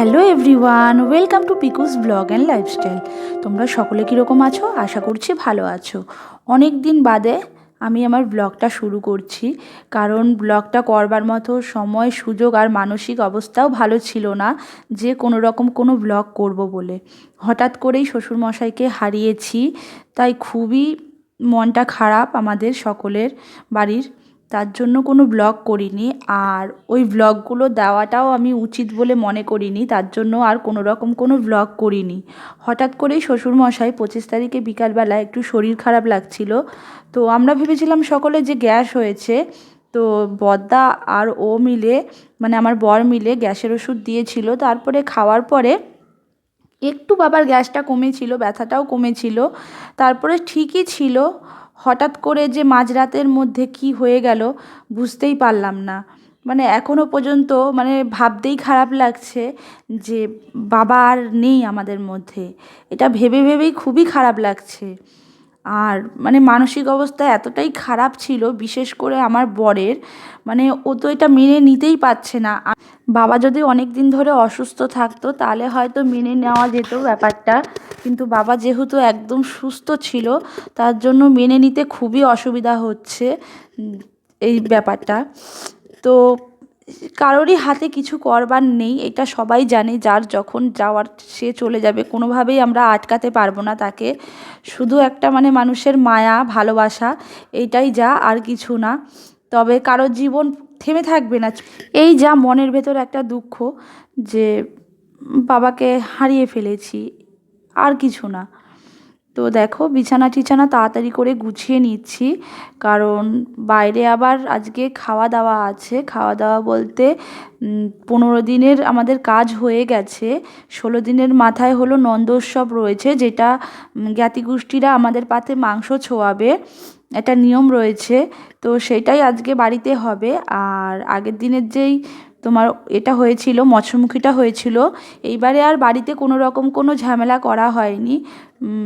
Hello everyone, welcome to Piku's blog and lifestyle. তোমরা সকলে কীরকম আছো? আশা করছি ভালো আছো। অনেক দিন বাদে আমি আমার ব্লগটা শুরু করছি, কারণ ব্লগটা করবার মতো সময়, সুযোগ আর মানসিক অবস্থাও ভালো ছিল না যে কোনো রকম কোনো ব্লগ করব বলে। হঠাৎ করেই শ্বশুরমশাইকে হারিয়েছি, তাই খুবই মনটা খারাপ আমাদের সকলের বাড়ির তার জন্য কোনো ব্লগ করিনি। আর ওই ব্লগগুলো দেওয়াটাও আমি উচিত বলে মনে করিনি। তার জন্য আর কোনো রকম কোনো ব্লগ করিনি। হঠাৎ করেই শ্বশুরমশাই পঁচিশ তারিখে বিকালবেলা একটু শরীর খারাপ লাগছিল। তো আমরা ভেবেছিলাম সকলে যে গ্যাস হয়েছে, তো বদ্দা আর ও মিলে মানে আমার বর মিলে গ্যাসের ওষুধ দিয়েছিল। তারপরে খাওয়ার পরে একটু বাবার গ্যাসটা কমেছিল, ব্যথাটাও কমেছিল। তারপরে ঠিকই ছিল। হঠাৎ করে যে মাঝরাতের মধ্যে কি হয়ে গেল বুঝতেই পারলাম না। মানে এখনও পর্যন্ত মানে ভাবতেই খারাপ লাগছে যে বাবা আর নেই আমাদের মধ্যে। এটা ভেবে ভেবেই খুবই খারাপ লাগছে। আর মানে মানসিক অবস্থা এতটাই খারাপ ছিল, বিশেষ করে আমার বরের মানে ও তো এটা মেনে নিতেই পারছে না। বাবা যদি অনেক দিন ধরে অসুস্থ থাকতো, তাহলে হয়তো মেনে নেওয়া যেত ব্যাপারটা। কিন্তু বাবা যেহেতু একদম সুস্থ ছিল, তার জন্য মেনে নিতে খুবই অসুবিধা হচ্ছে এই ব্যাপারটা। তো কারোরই হাতে কিছু করবার নেই, এটা সবাই জানে যার যখন যাওয়ার সে চলে যাবে, কোনোভাবেই আমরা আটকাতে পারব না তাকে। শুধু একটা মানে মানুষের মায়া, ভালোবাসা এইটাই যা, আর কিছু না। তবে কারোর জীবন থেমে থাকবে না। এই যা মনের ভেতর একটা দুঃখ যে বাবাকে হারিয়ে ফেলেছি, আর কিছু না। তো দেখো বিছানা টিছানা তাড়াতাড়ি করে গুছিয়ে নিচ্ছি। কারণ বাইরে আবার আজকে খাওয়া দাওয়া আছে। খাওয়া দাওয়া বলতে পনেরো দিনের আমাদের কাজ হয়ে গেছে। ষোলো দিনের মাথায় হলো নন্দোৎসব রয়েছে, যেটা জ্ঞাতিগোষ্ঠীরা আমাদের পাতে মাংস ছোঁয়াবে। একটা নিয়ম রয়েছে। তো সেটাই আজকে বাড়িতে হবে। আর আগের দিনের যেই তোমার এটা হয়েছিল, মৎস্যমুখীটা হয়েছিল। এইবারে আর বাড়িতে কোনো রকম কোনো ঝামেলা করা হয়নি।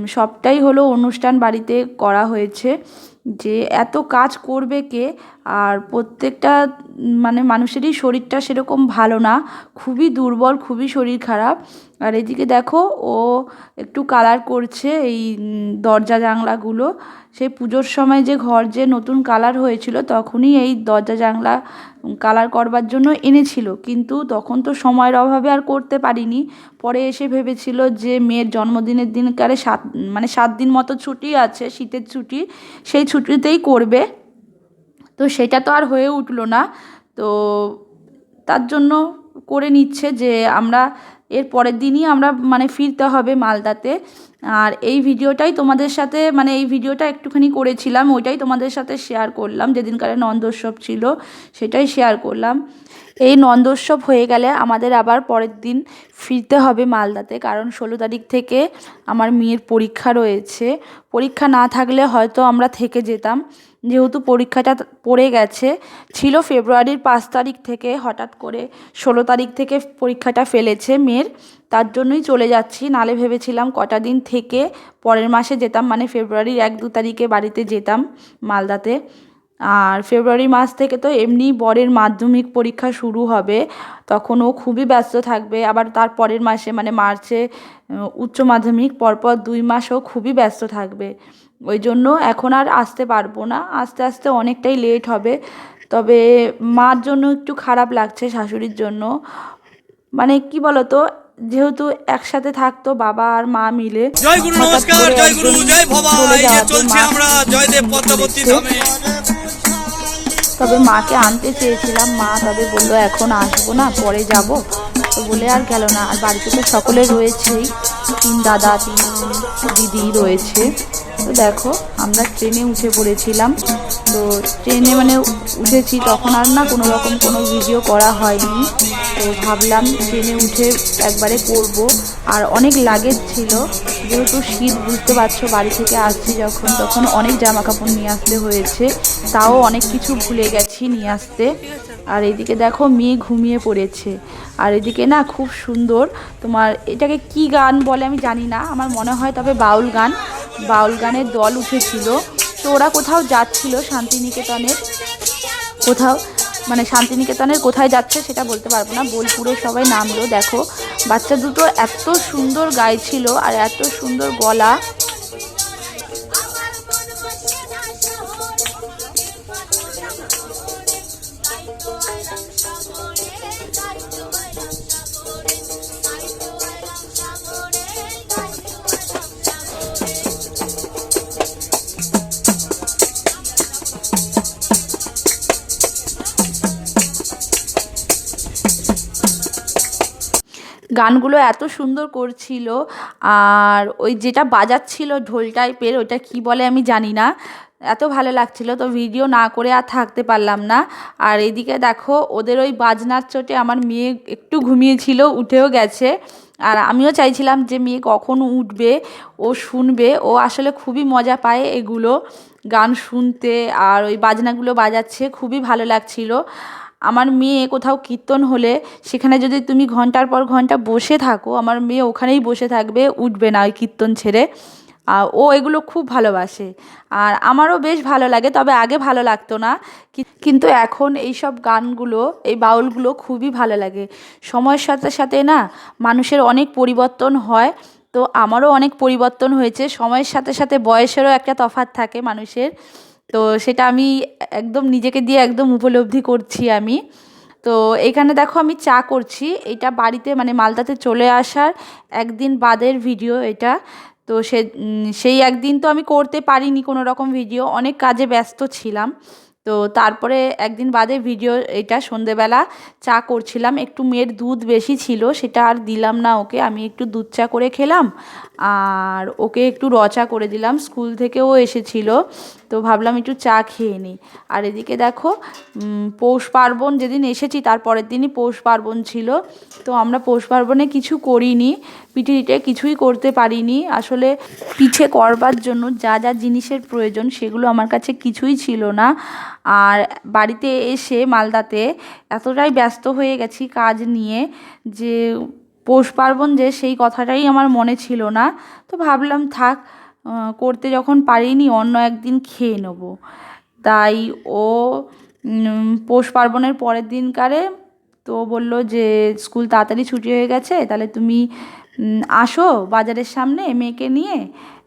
সবটাই হলো অনুষ্ঠান বাড়িতে করা হয়েছে। যে এত কাজ করবে কে? আর প্রত্যেকটা মানে মানুষেরই শরীরটা সেরকম ভালো না, খুবই দুর্বল, খুবই শরীর খারাপ। আর এদিকে দেখো, ও একটু কালার করছে এই দরজা জানলাগুলো। সেই পুজোর সময় যে ঘর যে নতুন কালার হয়েছিল, তখনই এই দরজা জানলা কালার করবার জন্য এনেছিল। কিন্তু তখন তো সময়ের অভাবে আর করতে পারিনি। পরে এসে ভেবেছিল যে মেয়ের জন্মদিনের দিনকারে সাত মানে সাত দিন মতো ছুটি আছে, শীতের ছুটি, সেই ছুটিতেই করবে। তো সেটা তো আর হয়ে উঠল না। তো তার জন্য করে নিচ্ছে যে আমরা এর পরের দিনই আমরা মানে ফিরতে হবে মালদাতে। আর এই ভিডিওটাই তোমাদের সাথে মানে এই ভিডিওটা একটুখানি করেছিলাম, ওইটাই তোমাদের সাথে শেয়ার করলাম। যেদিনকারে নন্দোৎসব ছিল, সেটাই শেয়ার করলাম। এই নন্দোৎসব হয়ে গেলে আমাদের আবার পরের দিন ফিরতে হবে মালদাতে, কারণ ষোলো তারিখ থেকে আমার মেয়ের পরীক্ষা রয়েছে। পরীক্ষা না থাকলে হয়তো আমরা থেকে যেতাম। যেহেতু পরীক্ষাটা পড়ে গেছে, ছিল ফেব্রুয়ারির পাঁচ তারিখ থেকে হঠাৎ করে ষোলো তারিখ থেকে পরীক্ষাটা ফেলেছে মেয়ের, তার জন্যই চলে যাচ্ছি। নালে ভেবেছিলাম কটা দিন থেকে পরের মাসে যেতাম মানে ফেব্রুয়ারির এক দু তারিখে বাড়িতে যেতাম মালদাতে। আর ফেব্রুয়ারি মাস থেকে তো এমনি বরের মাধ্যমিক পরীক্ষা শুরু হবে, তখন ও খুবই ব্যস্ত থাকবে। আবার তার পরের মাসে মানে মার্চে, উচ্চ মাধ্যমিক, পরপর দুই মাসও খুবই ব্যস্ত থাকবে। ওই জন্য এখন আর আসতে পারব না। আস্তে আস্তে অনেকটাই লেট হবে। তবে মার জন্য একটু খারাপ লাগছে শাশুড়ির জন্য। মানে কি বলতো যেহেতু একসাথে থাকতো বাবা আর মা মিলে জয় গুরু নমস্কার জয় গুরু জয় ভবা এই যে চলছি আমরা জয়দেব পদ্মাবতী ধামে। তবে মাকে আনতে চেয়েছিলাম মা তবে বলল এখন আসব না পরে যাব। তো বলে আর গেল না। আর বাড়িতে তো সকলে রয়েছেই তিন দাদা তিন দিদি রয়েছে। তো দেখো, আমরা ট্রেনে উঠে পড়েছিলাম। তো ট্রেনে মানে উঠেছি তখন আর না কোনো রকম কোনো ভিডিও করা হয়নি। তো ভাবলাম ট্রেনে উঠে একবারে করব আর অনেক লাগেজ ছিল। যেহেতু শীত, বুঝতে পারছ, বাড়ি থেকে আসছি যখন, তখন অনেক জামা কাপড় নিয়ে আসতে হয়েছে। তাও অনেক কিছু ভুলে গেছি নিয়ে আসতে। আর এদিকে দেখো মেয়ে ঘুমিয়ে পড়েছে। আর এদিকে না খুব সুন্দর তোমার এটাকে কি গান বলে আমি জানি না, আমার মনে হয় তবে বাউল গান। বাউল গানের দল উঠেছিল। তো ওরা কোথাও যাচ্ছিল শান্তিনিকেতনের। কোথাও মানে শান্তিনিকেতনের কোথায় যাচ্ছে সেটা বলতে পারব না। বোলপুরে সবাই নামলো, দেখো। বাচ্চা দুটো এত সুন্দর গাইছিল আর এত সুন্দর গলা। গানগুলো এত সুন্দর করছিল আর ওই যেটা বাজাচ্ছিল ঢোল টাইপের ওটা কি বলে আমি জানি না। এত ভালো লাগছিল তো ভিডিও না করে আর থাকতে পারলাম না। আর এদিকে দেখো ওদের ওই বাজনার চোটে আমার মেয়ে একটু ঘুমিয়েছিল, উঠেও গেছে। আর আমিও চাইছিলাম যে মেয়ে কখন উঠবে, ও শুনবে। ও আসলে খুবই মজা পায় এগুলো গান শুনতে আর ওই বাজনাগুলো বাজাচ্ছে, খুবই ভালো লাগছিল। আমার মেয়ে কোথাও কীর্তন হলে সেখানে যদি তুমি ঘণ্টার পর ঘণ্টা বসে থাকো, আমার মেয়ে ওখানেই বসে থাকবে, উঠবে না ওই কীর্তন ছেড়ে। আর ও এগুলো খুব ভালোবাসে। আর আমারও বেশ ভালো লাগে, তবে আগে ভালো লাগতো না। কিন্তু এখন এই সব গানগুলো, এই বাউলগুলো খুবই ভালো লাগে। সময়ের সাথে সাথে না মানুষের অনেক পরিবর্তন হয়। তো আমারও অনেক পরিবর্তন হয়েছে। সময়ের সাথে সাথে বয়সেরও একটা তফাৎ থাকে মানুষের। তো সেটা আমি একদম নিজেকে দিয়ে একদম উপলব্ধি করছি আমি। তো এখানে দেখো আমি চা করছি। এটা বাড়িতে মানে মালদাতে চলে আসার একদিন বাদের ভিডিও এটা। তো সে সেই একদিন তো আমি করতে পারিনি কোনো রকম ভিডিও অনেক কাজে ব্যস্ত ছিলাম। তো তারপরে একদিন বাদে ভিডিও এটা সন্ধেবেলা চা করছিলাম। একটু মেয়ের দুধ বেশি ছিল, সেটা আর দিলাম না ওকে। আমি একটু দুধ চা করে খেলাম আর ওকে একটু রচা করে দিলাম। স্কুল থেকেও এসেছিল, তো ভাবলাম একটু চা খেয়ে নিই। আর এদিকে দেখো পৌষ পার্বণ যেদিন এসেছি তারপরের দিনই পৌষ পার্বণ ছিল। তো আমরা পৌষ পার্বণে কিছু করিনি পিঠে কিছুই করতে পারিনি। আসলে পিঠে করবার জন্য যা যা জিনিসের প্রয়োজন সেগুলো আমার কাছে কিছুই ছিল না। আর বাড়িতে এসে মালদাতে এতটাই ব্যস্ত হয়ে গেছি কাজ নিয়ে যে পৌষ পার্বণ যে সেই কথাটাই আমার মনে ছিল না। তো ভাবলাম থাক করতে যখন পারিনি অন্য একদিন খেয়ে নেব। তাই ও পৌষ পার্বণের পরের দিনকারে তো বলল যে স্কুল তাড়াতাড়ি ছুটি হয়ে গেছে, তাহলে তুমি আসো বাজারের সামনে মেয়েকে নিয়ে।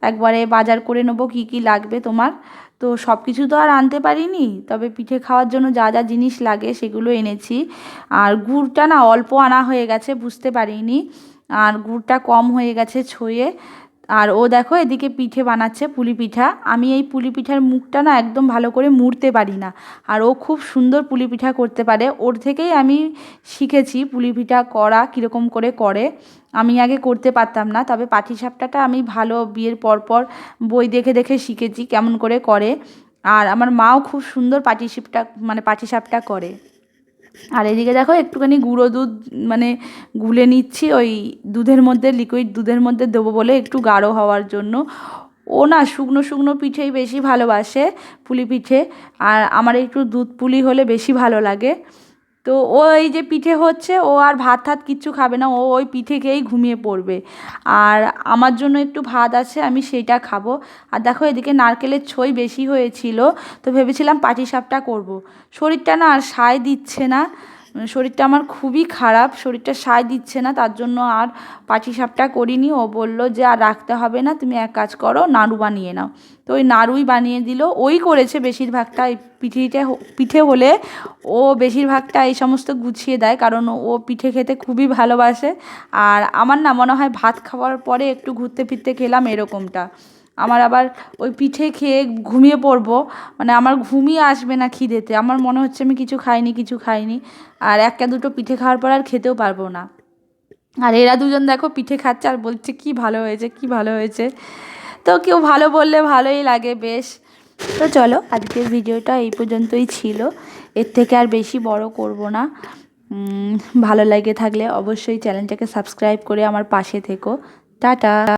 একবারে বাজার করে নেব, কী কী লাগবে তোমার? তো সব কিছু তো আর আনতে পারিনি, তবে পিঠে খাওয়ার জন্য যা যা জিনিস লাগে সেগুলো এনেছি। আর গুড়টা না অল্প আনা হয়ে গেছে, বুঝতে পারিনি। আর গুড়টা কম হয়ে গেছে ছয়ে। আর ও দেখো এদিকে পিঠে বানাচ্ছে পুলি পিঠা। আমি এই পুলি পিঠার মুখটা না একদম ভালো করে মুড়তে পারি না। আর ও খুব সুন্দর পুলি পিঠা করতে পারে। ওর থেকেই আমি শিখেছি পুলি পিঠা করা, কীরকম করে করে। আমি আগে করতে পারতাম না, তবে পাটিসাপটাটা আমি ভালো বিয়ের পরপর বই দেখে দেখে শিখেছি কেমন করে করে। আর আমার মাও খুব সুন্দর পাটিসাপটা মানে পাটিসাপটা করে। আর এদিকে দেখো একটুখানি গুঁড়ো দুধ মানে গুলে নিচ্ছি, ওই দুধের মধ্যে লিকুইড দুধের মধ্যে দেবো বলে একটু গাঢ় হওয়ার জন্য। ও না শুকনো শুকনো পিঠেই বেশি ভালোবাসে, পুলি পিঠে। আর আমার একটু দুধ পুলি হলে বেশি ভালো লাগে। তো ও এই যে পিঠে হচ্ছে, ও আর ভাত টাত কিচ্ছু খাবে না, ও ওই পিঠে খেয়েই ঘুমিয়ে পড়বে। আর আমার জন্য একটু ভাত আছে, আমি সেইটা খাব। আর দেখো এদিকে নারকেলের ছই বেশি হয়েছিল, তো ভেবেছিলাম পাটি সাপটা করব। শরীরটা না আর সায় দিচ্ছে না। শরীরটা আমার খুবই খারাপ, শরীরটা সায় দিচ্ছে না, তার জন্য আর পাটিসাপটা করিনি। ও বলল যে আর রাখতে হবে না, তুমি এক কাজ করো, নাড়ু বানিয়ে নাও। তো ওই নাড়ুই বানিয়ে দিল। ওই করেছে বেশিরভাগটা পিঠেটা পিঠে হলে ও বেশিরভাগটা এই সমস্ত গুছিয়ে দেয়, কারণ ও পিঠে খেতে খুবই ভালোবাসে। আর আমার না মনে হয় ভাত খাওয়ার পরে একটু ঘুরতে ফিরতে খেলাম এরকমটা। আমার আবার ওই পিঠে খেয়ে ঘুমিয়ে পড়ব। মানে আমার ঘুমিয়ে আসবে না খিদেতে। আমার মনে হচ্ছে আমি কিছু খাইনি কিছু খাইনি। আর একটা দুটো পিঠে খাওয়ার পর আর খেতেও পারব না। আর এরা দুজন দেখো পিঠে খাচ্ছে আর বলছে, কি ভালো হয়েছে, কি ভালো হয়েছে। তো কেউ ভালো বললে ভালোই লাগে বেশ। তো চলো, আজকের ভিডিওটা এই পর্যন্তই ছিল। এর থেকে আর বেশি বড় করব না। ভালো লাগে থাকলে অবশ্যই চ্যানেলটাকে সাবস্ক্রাইব করে আমার পাশে থেকো। টাটা।